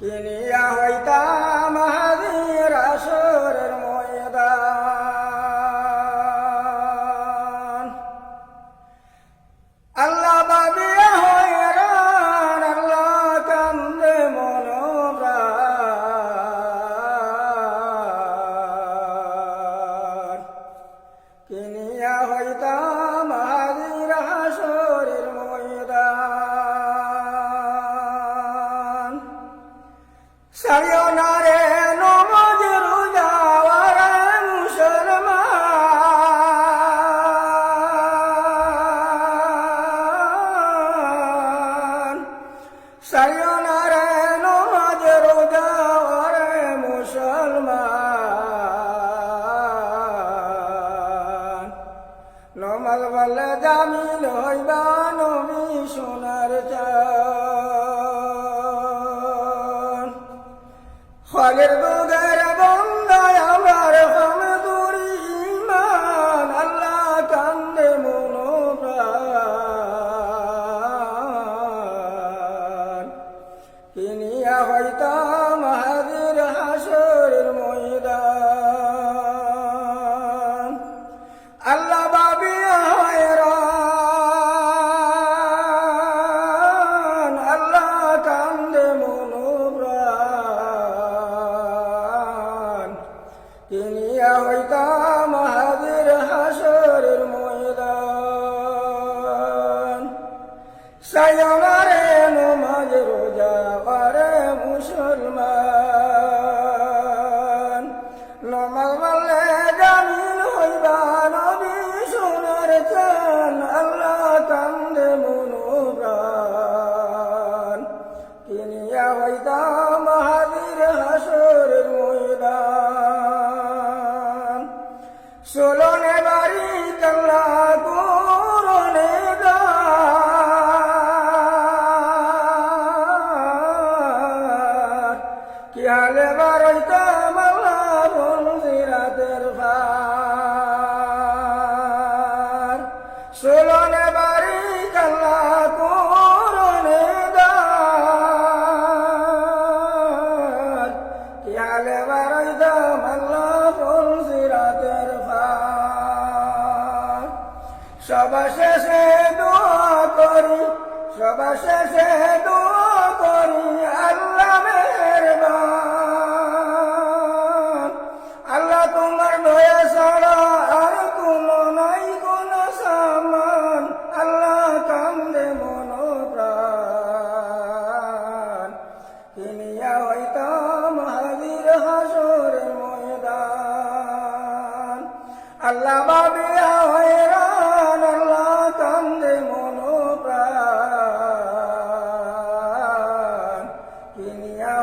给你呀 সারিও না রে নমাজ রোজা মুসলমান। সারিও না রে নমাজ রোজা মুসলমান। নমাজ বলে জামিল হইবা নবী সোনার চা ফলের দুধের মুসলমান। নমাজ বললে জামিল হইবা নবী সোনার চান, আল্লাহ কান্দে মনোপ্রাণ। কিনিয়া হইতা মাহাদির হাসরের ময়দান। সোলনে বাড়ি কাল্লা কি হালে বারইতা মাল্লা বলজিরাতের ভার। সোলনে বাড়ি কাল্লা কোরনে কি হালে বারইতা মাল্লা বলজিরাতের ভার। সবা শেষে দোয়া করি সবা শেষে দোয়া আল্লাহ বাবিয়া হয়ে গান আল্লাহ কান্দে মন প্রাণ কিনিয়া